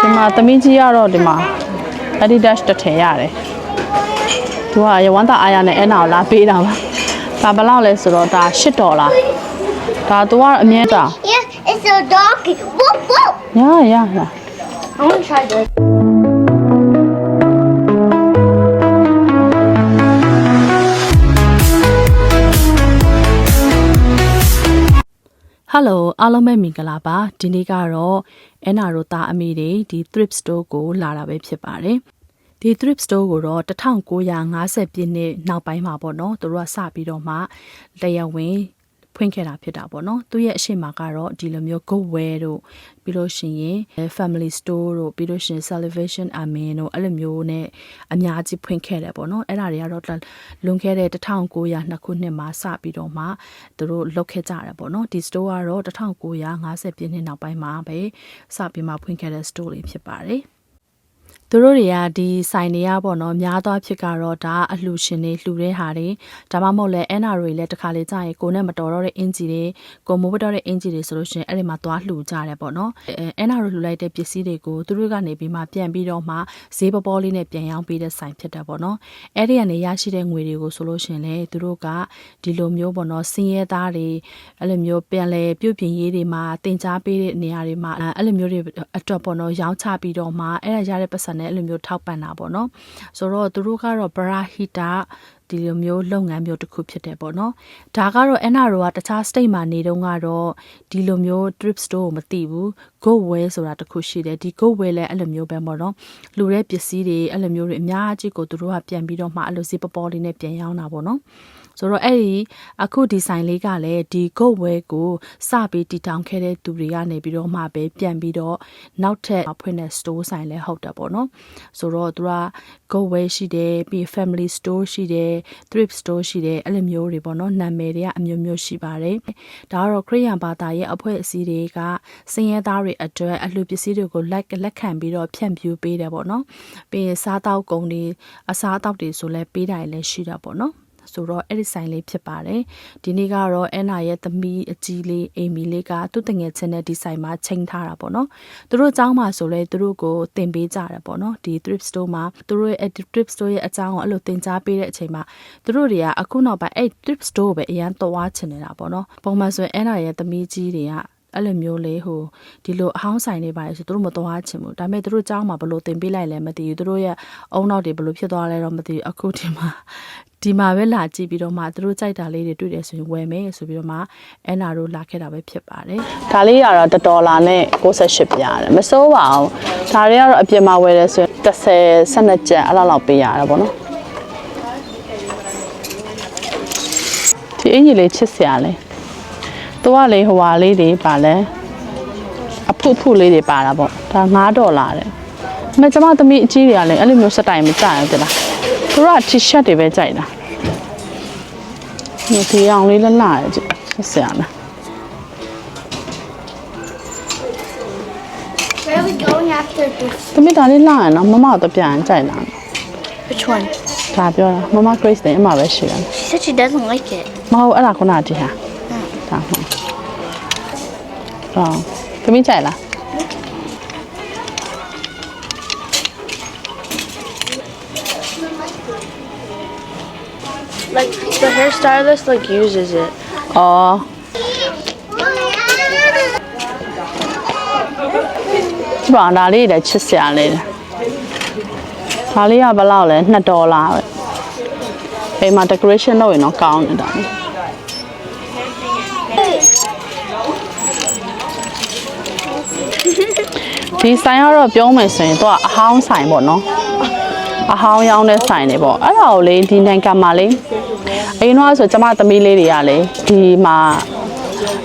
ဒီမှာသမီးကြီးကတော့ဒီမှာ Adidas တစ်ထည်ရတယ်သူကရဝမ်းသာအားရနဲ့အဲ့နာကိုလာပေးတာပါဒါဘယ်လောက်လဲဆိုတော့ဒါ8ဒေါ်လာဒါသူကအမြဲတာ Yeah, it's a doggy. Whoop, whoop. ရရရ I want to try this. ဟယ်လိုအားလုံးပဲမင်္ဂလာပါဒီနေ့ကတော့အနာရိုသားအမိတွေဒီ thrift store ကိုလာတာပဲဖြစ်ပါတယ်ဒီ thrift store ကိုတော့1950ပြည့်နှစ်နောက်ပိုင်းမှာပေါ့နော်သူတို့ကစပြီးတော့မှတရားဝင် ဖွင့်ခဲ့တာဖြစ်တာပေါ့နော်သူရဲ့အရှိမကတော့ဒီလိုမျိုး Goodwear တို့ပြီးလို့ရှိရင် Family Store တို့ပြီးလို့ရှိရင် Salvation Army တို့အဲ့လိုမျိုးနဲ့အများကြီးဖွင့်ခဲ့တယ်ပေါ့နော်အဲ့ဒါတွေကတော့လွန်ခဲ့တဲ့1900ခုနှစ်မှာစပြီးတော့မှသူတို့လုပ်ခဲ့ကြတယ်ပေါ့နော်ဒီ store ကတော့1950ပြည့်နှစ်နောက်ပိုင်းမှာပဲစပြီးမှဖွင့်ခဲ့တဲ့ store လေးဖြစ်ပါတယ် သူတို့တွေကဒီဆိုင်တွေကပေါ့နော်များသောအားဖြင့်ကတော့ဒါအလှရှင်တွေလှူတဲ့ဟာတွေဒါမှမဟုတ်လဲအန်နာတွေလည်းတစ်ခါလေကြာရင်ကိုနဲ့မတော်တော့တဲ့အင်ဂျီတွေကိုမိုးမတော်တဲ့အင်ဂျီတွေဆိုလို့ရှိရင်အဲ့ဒီမှာသွားလှူကြတယ်ပေါ့နော်အဲအန်နာတွေလှူလိုက်တဲ့ပစ္စည်းတွေကိုသူတို့ကနေပြီးမှပြန်ပြီးတော့မှဈေးပေါ်ပေါ်လေးနဲ့ပြန်ရောင်းပေးတဲ့ဆိုင်ဖြစ်တယ်ပေါ့နော်အဲ့ဒီကနေရရှိတဲ့ငွေတွေကိုဆိုလို့ရှိရင်လေသူတို့ကဒီလိုမျိုးပေါ့နော်စင်ရဲသားတွေအဲ့လိုမျိုးပြန်လဲပြုတ်ပြင်ရေးတွေမှာတင် जा ပေးတဲ့နေရာတွေမှာအဲ့လိုမျိုးတွေအတွက်ပေါ့နော်ရောင်းချပြီးတော့မှအဲ့ဒါရတဲ့ပတ်စံနဲ့အဲ့လိုမျိုးထောက်ပံ့တာပေါ့နော်ဆိုတော့သူတို့ကတော့ဘရာဟီတာဒီလိုမျိုးလုပ်ငန်းမျိုးတစ်ခုဖြစ်တယ်ပေါ့နော်ဒါကတော့အန်နာရောကတခြား state မှာနေတုန်းကတော့ဒီလိုမျိုး trip store ကိုမသိဘူး go well ဆိုတာတစ်ခုရှိတယ်ဒီ go well လည်းအဲ့လိုမျိုးပဲပေါ့နော်လူတဲ့ပစ္စည်းတွေအဲ့လိုမျိုးတွေအများကြီးကိုသူတို့ကပြန်ပြီးတော့မှအဲ့လိုစီပပေါ်လေးနဲ့ပြန်ရောင်းတာပေါ့နော် ဆိုတော့အဲ့ဒီအခုဒီဆိုင်လေးကလည်းဒီ go well ကိုစပြီးတည်ထောင်ခဲ့တဲ့သူတွေကနေပြီးတော့မှပဲပြန်ပြီးတော့နောက်ထပ်ဖွင့်တဲ့ store ဆိုင်လည်းဟုတ်တယ်ပေါ့နော်ဆိုတော့သူက go well ရှိတယ်ပြီး family store ရှိတယ် thrift store ရှိတယ်အဲ့လိုမျိုးတွေပေါ့နော်နာမည်တွေကအမျိုးမျိုးရှိပါတယ်ဒါကတော့ခရိယန်ဘာသာရဲ့အဖွဲ့အစည်းတွေကစင်ရဲသားတွေအတွက်အလှပစ္စည်းတွေကိုလက်လက်ခံပြီးတော့ဖြန့်ဖြူးပေးတယ်ပေါ့နော်ပြီးရင်စားတောက်ကုန်တွေအစားအသောက်တွေဆိုလဲပေးတာလည်းရှိတာပေါ့နော် ဆိုတော့အဲ့ဒီဆိုင်လေးဖြစ်ပါတယ်ဒီနေ့ကတော့အန်နာရဲ့သမီးအကြီးလေးအိမ်မီလေးကသူ့တငယ်ချင်းနဲ့ဒီဆိုင်မှာချိန်ထားတာပေါ့နော်သူတို့အကြောင်းမှာဆိုလဲသူတို့ကိုသင်ပေးကြတယ်ပေါ့နော်ဒီ thrift store မှာသူတို့ရဲ့ thrift store ရဲ့အကြောင်းကိုအဲ့လိုသင်ကြားပေးတဲ့အချိန်မှာသူတို့တွေကအခုနောက်ပိုင်းအဲ့ thrift store ကိုပဲအရန်သွားချင်နေတာပေါ့နော်ပုံမှန်ဆိုရင်အန်နာရဲ့သမီးကြီးတွေကအဲ့လိုမျိုးလေဟိုဒီလိုအဟောင်းဆိုင်နေပါတယ်ဆိုသူတို့မသွားချင်ဘူးဒါပေမဲ့သူတို့ကြောင်းမှာဘလို့တင်ပေးလိုက်လဲမသိဘူးသူတို့ရဲ့အုံနောက်တွေဘလို့ဖြစ်သွားလဲတော့မသိဘူးအခုဒီမှာ ဒီမှာပဲလာကြည့်ပြီးတော့မှသူတို့ကြိုက်တာလေးတွေတွေ့တယ်ဆိုရင်ဝယ်မယ်ဆိုပြီးတော့မှအန်နာတို့လာခဲ့တာပဲဖြစ်ပါတယ်ဒါလေးကတော့1ဒေါ်လာနဲ့68ပြရတယ်မစိုးပါဘူးဒါတွေကတော့အပြင်မှာဝယ်တယ်ဆိုရင်30 12ကျပ်အဲ့လောက်လောက်ပေးရတယ်ပေါ့နော်ဒီအင်ကြီးလေးချစ်စရာလေးသူကလေဟိုဟာလေးတွေပါလဲအဖုဖုလေးတွေပါတာပေါ့ဒါ9ဒေါ်လာတဲ့မကျမသမီးအကြီးတွေကလည်းအဲ့လိုမျိုးစတိုင်မကြဘူးတလား သူတို့က t-shirt တွေပဲကြိုက်တာဒီအောင်လေးလက်လာရဲ့ချစ်စရာလား Where are we going after this? သမီးဒါလေးလာရနော်မမတော့ပြန်ကြိုက်လာ Which one? ဒါပြောတာမမ Grace နဲ့အမပဲရှိတယ် She said she doesn't like it. မဟုတ်အဲ့ဒါခုနကဒီဟာဒါဟုတ်ဟောသမီးကြိုက်လား the hairstylist like uses it. အော်ဒီပါဒါလေးလည်းချစ်စရာလေးတယ်ဒါလေးကဘယ်လောက်လဲ2ဒေါ်လာပဲအိမ်မှာ decoration လုပ်ရင်တော့ကောင်းတယ်ဒါလေးဒီဆိုင်ကတော့ပြောမယ်ဆိုရင်တော့အဟောင်းဆိုင်ပေါ့နော်အဟောင်းရောင်းတဲ့ဆိုင်တွေပေါ့အဲ့ဒါကိုလေဒီနိုင်ငံမှာလေ အရင်တော့ဆိုကျမသမီးလေးတွေကလည်းဒီမှာ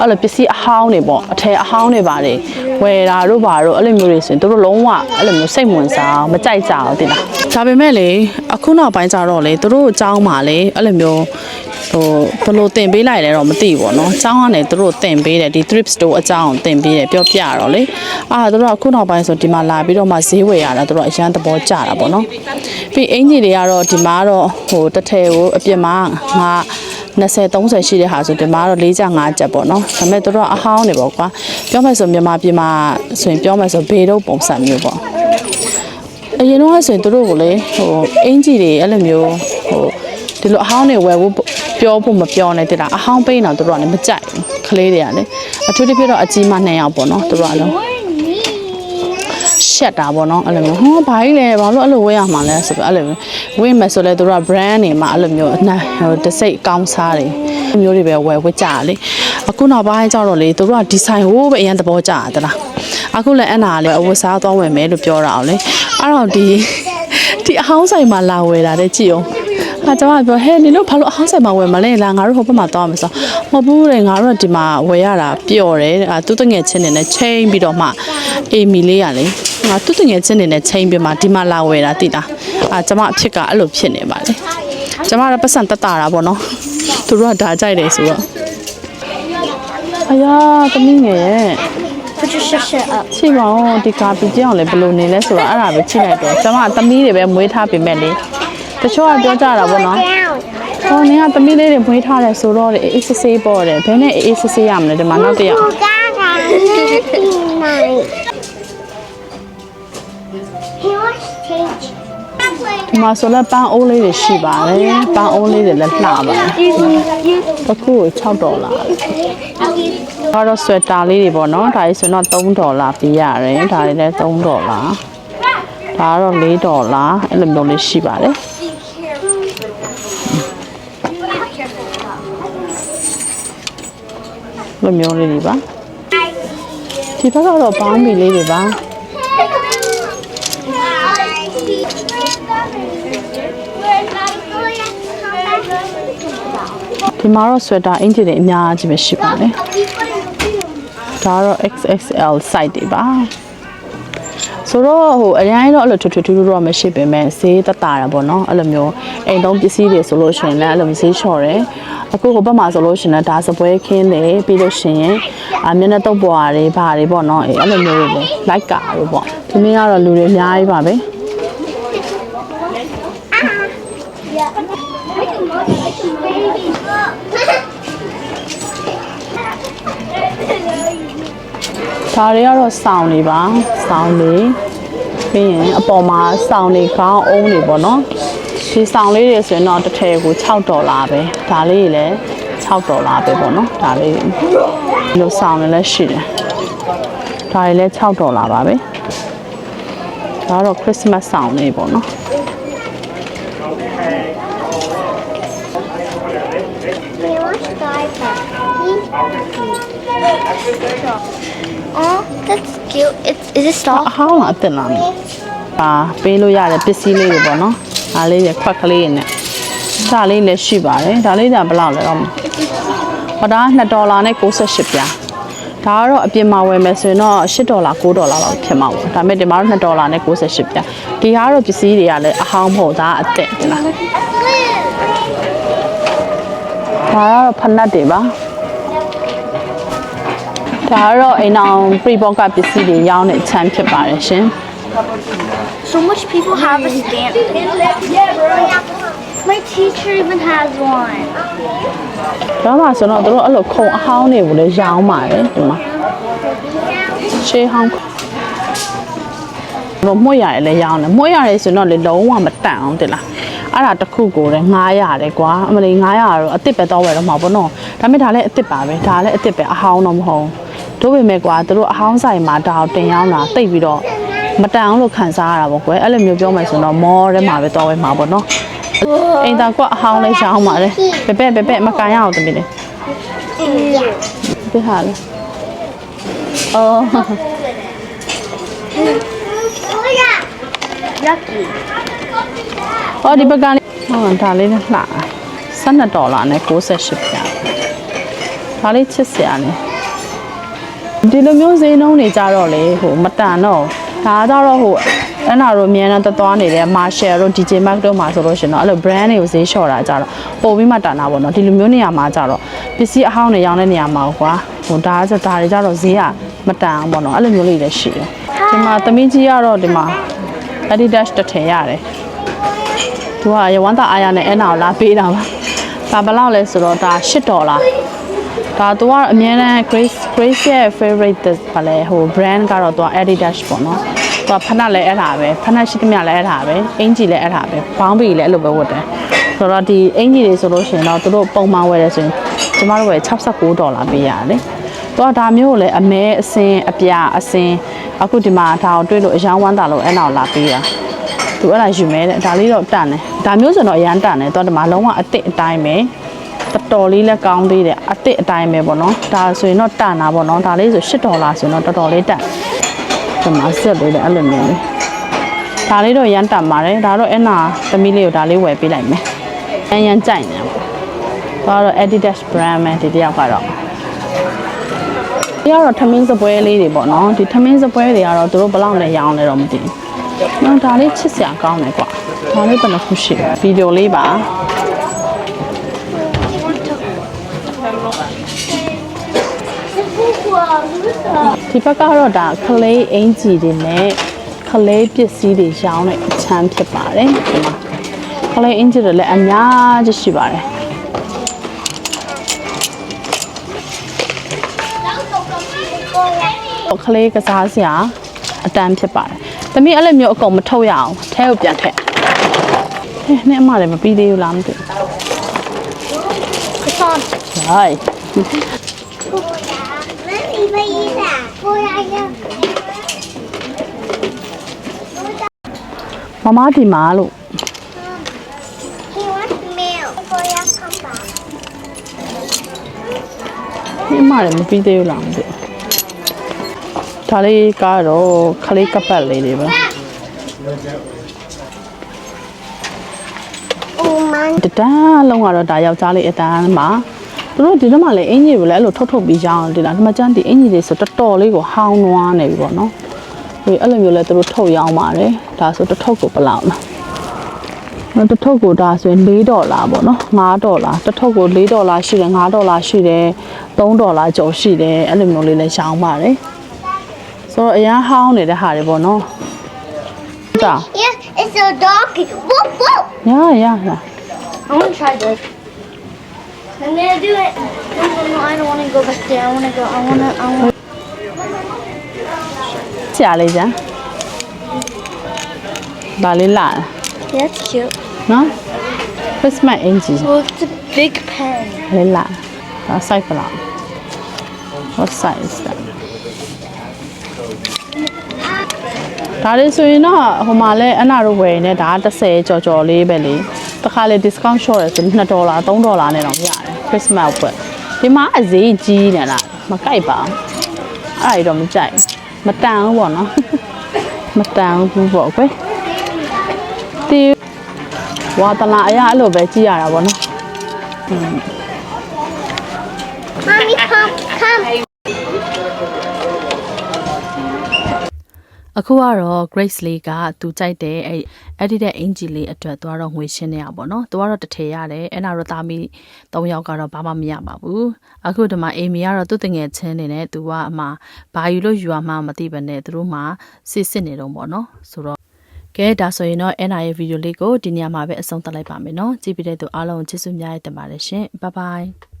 အဲ့လိုပစ္စည်းအဟောင်းတွေပေါ့အထည်အဟောင်းတွေပါတယ်ဝယ်တာတို့ပါတို့အဲ့လိုမျိုးတွေဆိုရင်တို့လုံးဝအဲ့လိုမျိုးစိတ်ဝင်စားမကြိုက်ကြအောင်တင်လားဒါပေမဲ့လေအခုနောက်ပိုင်းကျတော့လေတို့အကြောင်းပါလေအဲ့လိုမျိုး ဟိုဘယ်လိုတင်ပေးလိုက်လဲတော့မသိဘူးပေါ့နော်။အเจ้าကနေသူတို့တင်ပေးတယ်ဒီ thrift store အเจ้าကိုတင်ပေးတယ်ပြောပြရတော့လေ။အာသူတို့ကအခုနောက်ပိုင်းဆိုဒီမှာလာပြီးတော့မှဈေးဝယ်ရတာသူတို့အရန်သဘောကျတာပေါ့နော်။ပြီးအင်ကြီးတွေကတော့ဒီမှာတော့ဟိုတစ်ထည်ကိုအပြစ်မှာငါ 20 30ရှိတဲ့ဟာဆိုဒီမှာတော့4ကြ5ကြက်ပေါ့နော်ဒါပေမဲ့တို့တော့အဟောင်းနေပေါ့ကွာပြောမယ်ဆိုမြန်မာပြည်မှာဆိုရင်ပြောမယ်ဆိုဘေတော့ပုံစံမျိုးပေါ့အရင်တော့ဆိုရင်တို့ကိုလေဟိုအင်ဂျီတွေအဲ့လိုမျိုးဟိုဒီလိုအဟောင်းတွေဝယ်ဖို့ ပြောဖို့မပြောနဲ့တိတာအဟောင်းပိန်းတော့တို့ကလည်းမကြိုက်ဘူးကလေးတွေကလေအထူးသဖြင့်တော့အကြီးမနှစ်ယောက်ပေါ့နော်တို့ကလည်းရှက်တာပေါ့နော်အဲ့လိုမျိုးဟောဘာကြီးလဲဘာလို့အဲ့လိုဝေးရမှာလဲဆိုပြီးအဲ့လိုမျိုးဝေးမယ်ဆိုလဲသူတို့က brand တွေမှာအဲ့လိုမျိုးအနှံ့ဟိုတစ်စိတ်အကောင်းစားတွေအဲ့လိုမျိုးတွေပဲဝယ်ဝတ်ကြရလေအခုနောက်ပိုင်းကျတော့လေသူတို့ကဒီဇိုင်ဟိုးပဲအရင်သဘောကျတာလားအခုလည်းအဲ့နာလေအဝတ်စားသွားဝယ်မယ်လို့ပြောတာအောင်လေအဲ့တော့ဒီဒီအဟောင်းဆိုင်မှာလာဝယ်တာတဲ့ကြည့်အောင် ဟာကျွန်မပြောဟဲ့နင်တို့ဘာလို့အဟောင်းဆိုင်မှာဝယ်မလဲလာငါတို့ဟိုဘက်မှာသွားမယ်ဆိုမဟုတ်ဘူးလေငါတို့ကဒီမှာဝယ်ရတာပျော့တယ်အာသူတငယ်ချင်းနေနဲ့ချိန်ပြီးတော့မှအေမီလေးရလေငါသူတငယ်ချင်းနေနဲ့ချိန်ပြီးမှဒီမှာလာဝယ်တာတိတာအာကျွန်မအဖြစ်ကအဲ့လိုဖြစ်နေပါလေကျွန်မတော့ပတ်စံတက်တာတာပေါ့နော်သူတို့ကဒါကြိုက်တယ်ဆိုတော့အယားသမီးငယ်ရဲ့ Put your shit shit up. ချိပါဦးဒီကာပီကြောင်လည်းဘယ်လိုနေလဲဆိုတော့အဲ့ဒါပဲချိလိုက်တော့ကျွန်မသမီးတွေပဲမွေးထားပေမဲ့လေ တချို့ကပြောကြတာပေါ့နော် Down. ဟောနင်ကသမီးလေးတွေမွေးထားတယ်ဆိုတော့လေအေးစစ်ဆေးပေါ့တယ်ဘယ်နဲ့အေးစစ်ဆေးရမလဲဒီမှာနောက်တစ်ယောက် He wants to change. ဒီမှာဆိုလည်းပန်းအိုးလေးတွေရှိပါတယ်ပန်းအိုးလေးတွေလည်းလှပါတယ်တစ်ခုကို6ဒေါ်လာဒါတော့ဆွဲတာလေးတွေပေါ့နော်ဒါကြီးဆိုတော့3ဒေါ်လာပေးရတယ်ဒါတွေလည်း3ဒေါ်လာဒါကတော့4ဒေါ်လာအဲ့လိုမျိုးလေးရှိပါတယ် လိုမျိုးလေးတွေပါဒီဘက်ကတော့ပေါင်းမီလေးတွေပါဒီမှာတော့ဆွဲတာအင်ဂျီတွေအများကြီးပဲရှိပါတယ်ဒါကတော့ XXL size တွေပါဆိုတော့ဟိုအရင်တော့အဲ့လိုထွတ်ထွတ်ထူးထူးတော့မရှိပေမဲ့ဈေးတက်တာတာပေါ့နော်အဲ့လိုမျိုးအိမ်သုံးပစ္စည်းတွေဆိုလို့ရှိရင်လည်းအဲ့လိုမျိုးဈေးလျှော့တယ် အခုဟိုဘက်မှာဆိုလို့ရှိရင်လည်းဒါစပွဲခင်းတယ်ပြီးလို့ရှိရင်အမျက်နှာတုပ်ပွားတွေဘာတွေပေါ့နော်အဲ့အဲ့လိုမျိုးတွေလည်းလိုက်ကာလို့ပေါ့ဒီနေ့ကတော့လူတွေအများကြီးပါပဲဒါတွေကတော့စောင်းနေပါစောင်းနေပြီးရင်အပေါ်မှာစောင်းနေခေါင်းအုံးနေပေါ့နော် ဒီစောင်းလေးတွေဆိုရင်တော့တစ်ထည်ကို6ဒေါ်လာပဲဒါလေးတွေလည်း6ဒေါ်လာပဲပေါ့နော်ဒါလေးတွေဒီလိုစောင်းနေလည်းရှိတယ်ဒါတွေလည်း6ဒေါ်လာပါပဲဒါကတော့ Christmas စောင်းလေးပေါ့နော် He wants to diaper. Oh, that's cute. It's is it အ soft? ဟောင်းလားအတင်လားမသိဘူးဒါပေးလို့ရတဲ့ပစ္စည်းလေးတွေပေါ့နော် ဒါလေးတွေခွက်ကလေးတွေနဲ့ဒါလေးလည်းရှိပါတယ်ဒါလေးကဘယ်လောက်လဲတော့မသိဘူးဟောဒါက2ဒေါ်လာနဲ့68ပြားဒါကတော့အပြင်မှာဝယ်မယ်ဆိုရင်တော့8ဒေါ်လာ9ဒေါ်လာလောက်ဖြစ်မှာပေါ့ဒါပေမဲ့ဒီမှာတော့2ဒေါ်လာနဲ့68ပြားဒီဟာကတော့ပစ္စည်းတွေကလည်းအဟောင်းမဟုတ်ဒါကအသက်တင်လားဒါကတော့ဖနက်တွေပါဒါကတော့အိမ်အောင် pre box ကပစ္စည်းတွေရောင်းတဲ့ချမ်းဖြစ်ပါတယ်ရှင် So much people have a stamp. My teacher even has one. တော့မှဆိုတော့တို့အဲ့လိုခုံအဟောင်းတွေကိုလည်းရောင်းပါတယ်ဒီမှာရှေးဟောင်းတော့မှုတ်ရတယ်လည်းရောင်းတယ်မှုတ်ရတယ်ဆိုတော့လေလုံးဝမတန်အောင်တင်လားအဲ့ဒါတစ်ခုကိုလည်း900တယ်ကွာအမလေး900တော့အစ်စ်ပဲတော့ဝယ်တော့မှာပေါ့နော်ဒါပေမဲ့ဒါလည်းအစ်စ်ပါပဲဒါလည်းအစ်စ်ပဲအဟောင်းတော့မဟုတ်ဘူးတို့ပေမဲ့ကွာတို့အဟောင်းဆိုင်မှာဒါကိုတင်ရောင်းတာတိတ်ပြီးတော့ မတန်အောင်လို့ခံစားရတာပေါ့ကွယ်အဲ့လိုမျိုးပြောမယ်ဆိုတော့မောထဲမှာပဲတော့ဝယ်မှာပေါ့နော်အိမ်သာကွာအဟောင်းလေးရောင်းပါတယ်ဘယ်ဘက်ဘယ်ဘက်မကန်ရအောင်တမီးလေးပြဟာလေအော် Oh yeah. Lucky. ဟောဒီဘက်ကလေးဟောဒါလေးနဲ့လှတာ12ဒေါ်လာနဲ့68ပြားဒါလေးချစ်စရာလေဒီလိုမျိုးဈေးနှုန်းတွေကြတော့လေဟိုမတန်တော့ ဒါကတော့ဟိုအဲ့နာတို့အမြန်တသွားနေတဲ့ Marshall တို့ DJ Mark တို့မှာဆိုလို့ရှင်တော့အဲ့လို brand တွေကိုဈေးလျှော့တာကြတော့ပို့ပြီးမှတန်တာပေါ့နော်ဒီလိုမျိုးနေရာမှာကြတော့ပစ္စည်းအဟောင်းတွေရောင်းတဲ့နေရာမှာကွာဟိုဒါကဒါတွေကြတော့ဈေးကမတန်အောင်ပေါ့နော်အဲ့လိုမျိုးလေးလည်းရှိတယ်ဒီမှာသမီးကြီးကတော့ဒီမှာ Adidas တစ်ထည်ရတယ်သူကရဝမ်းသာအားရနဲ့အဲ့နာကိုလာပေးတာပါဒါဘယ်လောက်လဲဆိုတော့ဒါ8ဒေါ်လာ ဒါသူကအများနဲ့ Grace Grace ရဲ့ favorite ဘာလဲဟို brand ကတော့သူက Adidas ပေါ့နော်သူကဖနက်လည်းအဲ့ဒါပဲဖနက်ရှိသမျှလည်းအဲ့ဒါပဲအင်ဂျီလည်းအဲ့ဒါပဲဘောင်းဘီလည်းအဲ့လိုပဲဝတ်တယ်ဆိုတော့ဒီအင်ဂျီတွေဆိုလို့ရှိရင်တော့သူတို့ပုံမှန်ဝယ်တယ်ဆိုရင်ကျမတို့ဝယ်69ဒေါ်လာပေးရတယ်လေသူကဒါမျိုးကိုလည်းအမဲအစင်အပြအစင်အခုဒီမှာဒါကိုတွေ့လို့အယောင်းဝမ်းတာလို့အဲ့နောက်လာပေးတာသူအဲ့ဒါယူမဲတဲ့ဒါလေးတော့တန်တယ်ဒါမျိုးဆိုတော့အရန်တန်တယ်တော့ဒီမှာလုံးဝအစ်စ်အတိုင်းပဲ တော်တော်လေးလည်းကောင်းသေးတယ်အစ်စ်အတိုင်းပဲပေါ့နော်ဒါဆိုရင်တော့တန်တာပေါ့နော်ဒါလေးဆို8ဒေါ်လာဆိုရင်တော့တော်တော်လေးတန်ဒီမှာဆက်လေးလည်းအဲ့လိုမျိုးလေးဒါလေးတော့အရန်တန်ပါတယ်ဒါတော့အဲ့နာသမီးလေးကိုဒါလေးဝယ်ပေးလိုက်မယ်အရန်ကြိုက်နေပါဒါတော့ Adidas brand ပဲဒီတယောက်ကတော့ဒီကတော့ထမင်းစပွဲလေးတွေပေါ့နော်ဒီထမင်းစပွဲတွေကတော့သူတို့ဘယ်လောက်နဲ့ရောင်းလဲတော့မသိဘူးနော်ဒါလေးချစ်စရာကောင်းတယ်ကွာဒါလေးဘယ်နှခုရှိလဲဗီဒီယိုလေးပါ ဒီဘက်ကတော့ဒါခလေးအင်ဂျီတွေနဲ့ခလေးပစ္စည်းတွေရောင်းတဲ့အချမ်းဖြစ်ပါတယ်ဒီမှာခလေးအင်ဂျီတွေလည်းအများကြီးရှိပါတယ်ခလေးကစားစရာအတန်းဖြစ်ပါတယ်။သမီးအဲ့လိုမျိုးအကုန်မထုတ်ရအောင်။ထဲကိုပြန်ထည့်။ဟဲ့နဲ့အမလည်းမပြီးသေးဘူးလားမသိဘူး It's on. ။ဟိုင်း Let me eat that. Boy, I am. မမဒီမာလို့ He wants milk. Boy, I come back. ဒီအမလည်းမပြီးသေးဘူးလားမသိဘူး။ဒါလေးကတော့ခလေးကပတ်လေးတွေပဲ Oh, man. ။တတန်းလုံးကတော့ဒါယောက်ျားလေးအတန်းမှာ သူတို့ဒီတော့မှလည်းအင်ကြီးကိုလည်းအဲ့လိုထုတ်ထုတ်ပြီးရောင်းတယ်လားဒီမှာကျန်းဒီအင်ကြီးတွေဆိုတော်တော်လေးကိုဟောင်းနွားနေပြီပေါ့နော်။ဒီအဲ့လိုမျိုးလဲသူတို့ထုတ်ရောင်းပါတယ်။ဒါဆိုတစ်ထုပ်ကိုဘယ်လောက်လဲ။နော်တစ်ထုပ်ကိုဒါဆိုရင်4ဒေါ်လာပေါ့နော်5ဒေါ်လာတစ်ထုပ်ကို4ဒေါ်လာရှိတယ်5ဒေါ်လာရှိတယ်3ဒေါ်လာကျော်ရှိတယ်အဲ့လိုမျိုးလေးလည်းရှောင်းပါတယ်ဆိုတော့အရန်ဟောင်းနေတဲ့ဟာတွေပေါ့နော်ဒါ Yeah, it's a doggy. Whoop, whoop. ရရရ I want to try this. I'm gonna do it. No, no, no, I don't want to go back there. I want to go. I want to. I want. ကြာလေးကြဒါလေးလာ That's cute. နော် Christmas angel Well, it's a big pen. လေးလာဒါ size ဘယ်လောက် What size is that ဒါလေးဆိုရင်တော့ဟိုမှာလဲအနာတို့ဝယ်နေဒါ30ကြော်ကြော်လေးပဲလေတခါလေ discount လျှော့တယ်ဆို2ဒေါ်လာ3ဒေါ်လာနဲ့တော့ရတယ် Christmas ဘွက်ဒီမှာအဈေးကြီးနေလားမကြိုက်ပါဘူးအဲ့ဒါကြီးတော့မကြိုက်ဘူးမတန်ဘူးပေါ့နော်မတန်ဘူးပေါ့ကွယ်ဒီဝါတလာအရာအဲ့လိုပဲကြည့်ရတာပေါ့နော် Mommy, come, come. အခုကတော့ Grace Lee ကသူကြိုက်တဲ့အဲ့အဲ့ဒီတဲ့အင်ဂျီလေးအတွက်သူကတော့ငွေရှင်းနေရပါတော့။သူကတော့တစ်ထည်ရတယ်။အဲ့နာတော့သားမီး၃ယောက်ကတော့ဘာမှမရပါဘူး။အခုဒီမှာအေမီကတော့သူ့တငယ်ချင်းနေနဲ့သူကအမှဘာယူလို့ယူရမှမသိဘဲနဲ့သူတို့မှစစ်စစ်နေတော့ပေါ့နော်။ဆိုတော့ကဲဒါဆိုရင်တော့ NR ရဲ့ဗီဒီယိုလေးကိုဒီညမှာပဲအဆုံးသတ်လိုက်ပါမယ်နော်။ကြည့်ပြီးတဲ့သူအားလုံးကျေးဇူးများတင်ပါတယ်ရှင်။ Bye bye